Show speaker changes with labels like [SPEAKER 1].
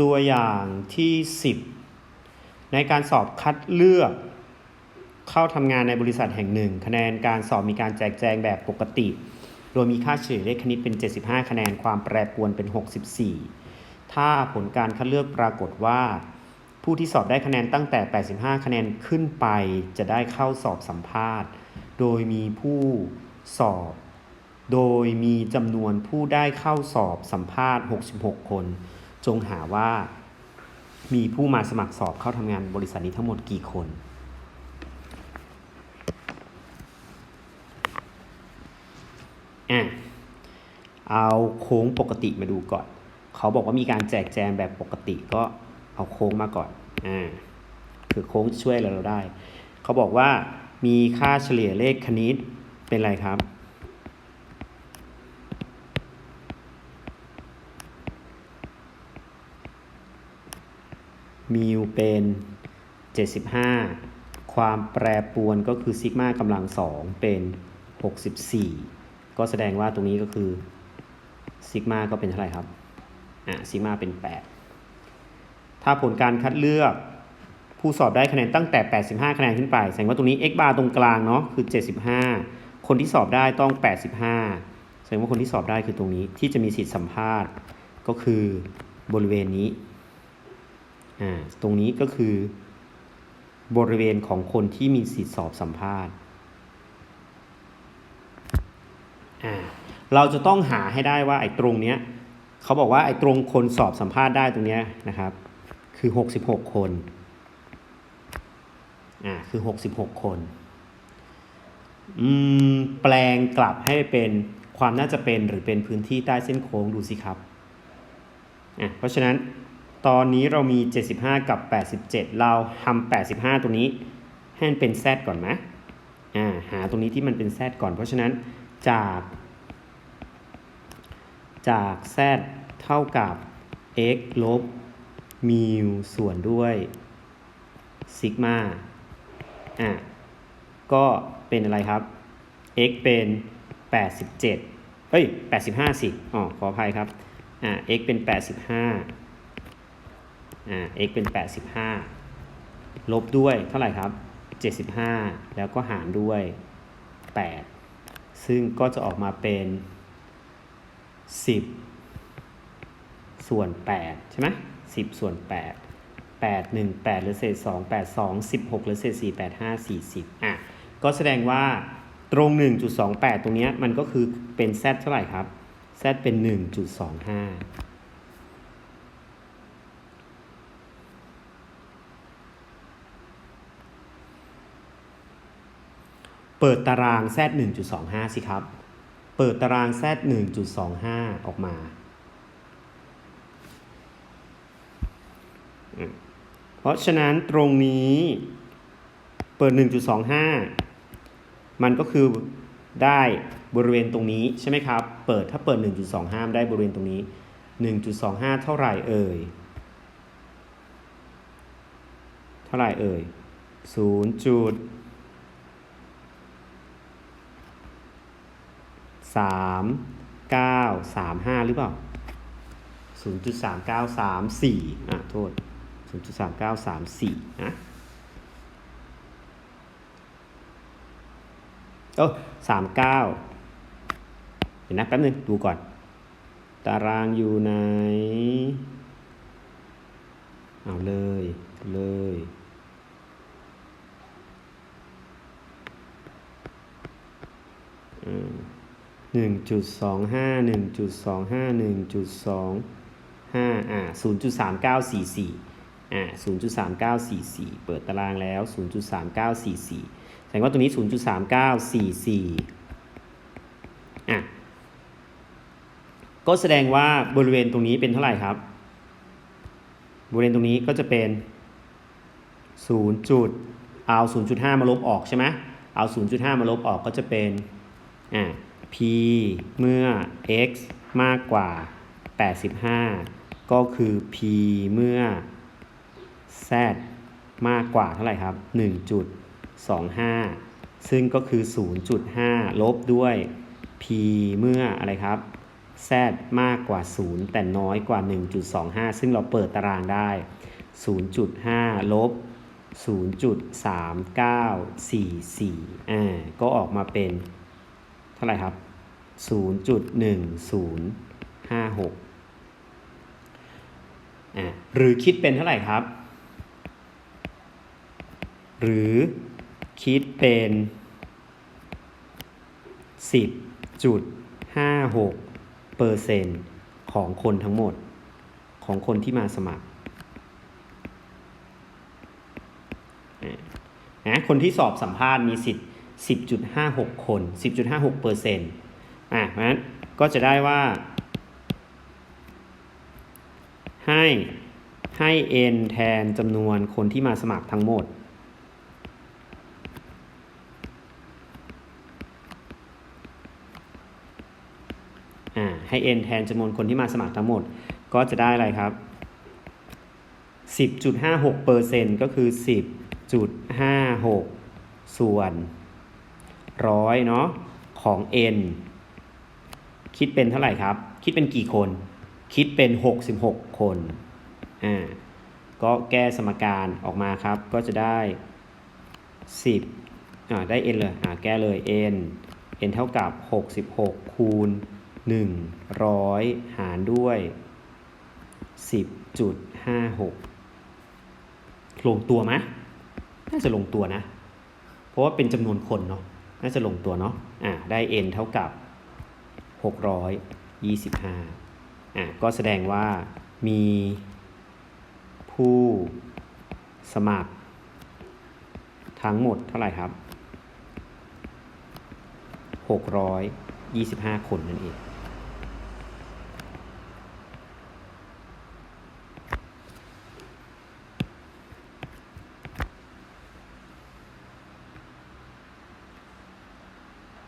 [SPEAKER 1] ตัวอย่างที่ 10 ในการสอบคัดเลือก เข้าทำงานในบริษัทแห่งหนึ่ง คะแนนการสอบมีการแจกแจงแบบปกติ โดยมีค่าเฉลี่ยเลขคณิตเป็น 75 คะแนนความแปรปรวนเป็น 64 ถ้าผลการคัดเลือกปรากฏว่า ผู้ที่สอบได้คะแนนตั้งแต่ 85 คะแนนขึ้นไปจะได้เข้าสอบสัมภาษณ์ โดยมีผู้สอบ โดยมีจำนวนผู้ได้เข้าสอบสัมภาษณ์ 66 คน จงหาว่ามีผู้มาสมัครสอบเข้าทำงานบริษัทนี้ทั้งหมดกี่คนอเอาโค้งปกติมาดูก่อน เขาบอกว่ามีการแจกแจงแบบปกติก็เอาโค้งมาก่อน อ่า คือโค้งช่วยเราได้ เขาบอกว่ามีค่าเฉลี่ยเลขคณิตเป็นไรครับ มิวเป็น 75 ความแปรปรวนก็คือซิกมากำลังสองเป็น 64 ก็แสดงว่าตรงนี้ก็คือซิกมาก็เป็นเท่าไหร่ครับ อะซิกมาเป็น 8 ถ้าผลการคัดเลือกผู้สอบได้คะแนนตั้งแต่ 85 คะแนนขึ้นไป แสดงว่าตรงนี้ x bar ตรงกลางเนาะคือ 75 คนที่สอบได้ต้อง 85 แสดงว่าคนที่สอบได้คือตรงนี้ที่จะมีสิทธิสัมภาษณ์ก็คือบริเวณนี้ อ่าตรงนี้ก็คือบริเวณของคนที่มีสิทธิสอบสัมภาษณ์อ่าเราจะต้องหาให้ได้ว่าไอ้ตรงเนี้ยเขาบอกว่าไอ้ตรงคนสอบสัมภาษณ์ได้ตรงเนี้ยนะครับ คือ 66 คนอ่าคือ 66 คนอืมแปลงกลับให้เป็นความน่าจะเป็นหรือเป็นพื้นที่ใต้เส้นโค้งดูสิครับอะเพราะฉะนั้น ตอนนี้เรามี 75 กับ 87 เราทำ85 ตัวนี้ให้มันเป็น z ก่อนไหมอ่าหาตรงนี้ที่มันเป็น z ก่อน เพราะฉะนั้นจาก จาก z เท่ากับ x ลบมิวส่วนด้วยซิกมาอะก็เป็นอะไรครับ x เป็น 87 เอ้ย 85 สิ อ๋อ ขออภัยครับ อ่า x เป็น 85 อ่า x เป็น 85 ลบด้วยเท่าไหร่ครับ 75 แล้วก็หารด้วย 8 ซึ่งก็จะออกมาเป็น 10 ส่วน 8 ใช่ไหม10 ส่วน 8 8 1 8หรือเศษ 2 8 2 16หรือเศษ 4 8 5 40 อะ ก็แสดงว่าตรง 1.28 ตรงเนี้ยมันก็คือเป็น z เท่าไหร่ครับ z เป็น 1.25 เปิดตาราง z 1.25 สิครับ เปิดตาราง z 1.25 ออกมา เพราะฉะนั้นตรงนี้เปิด 1.25 มันก็คือได้บริเวณตรงนี้ใช่ไหมครับ เปิดถ้าเปิด 1.25 ได้บริเวณตรงนี้ 1.25 เท่าไหร่เอ่ย เท่าไหร่เอ่ย0จุด สามเก้าสามห้าหรือเปล่าศูนย์จุดสามเก้าสามสี่อะโทษศูนย์จุดสามเก้าสามสี่นะเออสามเก้าเดี๋ยวนะแป๊บนึงดูก่อน ตารางอยู่ไหน เอาเลยเลย 1.25 1.25 1.25อ่า0.3944อ่า0.3944 เปิดตารางแล้ว 0.3944 แสดงว่าตรงนี้ 0.3944อ่าก็แสดงว่าบริเวณตรงนี้เป็นเท่าไหร่ครับ บริเวณตรงนี้ก็จะเป็น 0. จุดเอา 0.5 มาลบออกใช่ไหมเอา 0.5 มาลบออกก็จะเป็น อ่า p เมื่อ x มากกว่า 85 ก็คือ p เมื่อ z มากกว่าเท่าไหร่ครับ 1.25 ซึ่งก็คือ 0.5 ลบด้วย p เมื่ออะไรครับ z มากกว่า 0 แต่น้อยกว่า 1.25 ซึ่งเราเปิดตารางได้ 0.5 ลบ 0.3944 อ่า ก็ออกมาเป็นาไหร่ครับ 0.1056อ่าหรือคิดเป็นเท่าไหร่ครับ หรือคิดเป็น 10.56เปอร์เซ็นต์ของคนทั้งหมดของคนที่มาสมัครนะคนที่สอบสัมภาษณ์มีสิทธิ์ 10.56 คน 10.56เปอร์เซ็นต์อะเพราะนั้นก็จะได้ว่า ให้ให้ n แทนจำนวนคนที่มาสมัครทั้งหมด อ่า ให้ n แทนจำนวนคนที่มาสมัครทั้งหมด ก็จะได้อะไรครับ 10.56เปอร์เซ็นต์ก็คือ 10.56 ส่วน ร้อยเนาะของ n คิดเป็นเท่าไหร่ครับ คิดเป็นกี่คน คิดเป็น 66 คนอ่าก็แก้สมการออกมาครับ ก็จะได้ 10อ่าได้ n เลยอ่าแก้เลย n n เท่ากับ 66 คูณ 100 หารด้วย 10.56 ลงตัวไหมน่าจะลงตัวนะ เพราะว่าเป็นจำนวนคนเนาะ น่าจะลงตัวเนาะอ่าได้ n เท่ากับ 625อ่าก็แสดงว่ามีผู้สมัคร ทั้งหมดเท่าไหร่ครับ 625 คนนั่นเอง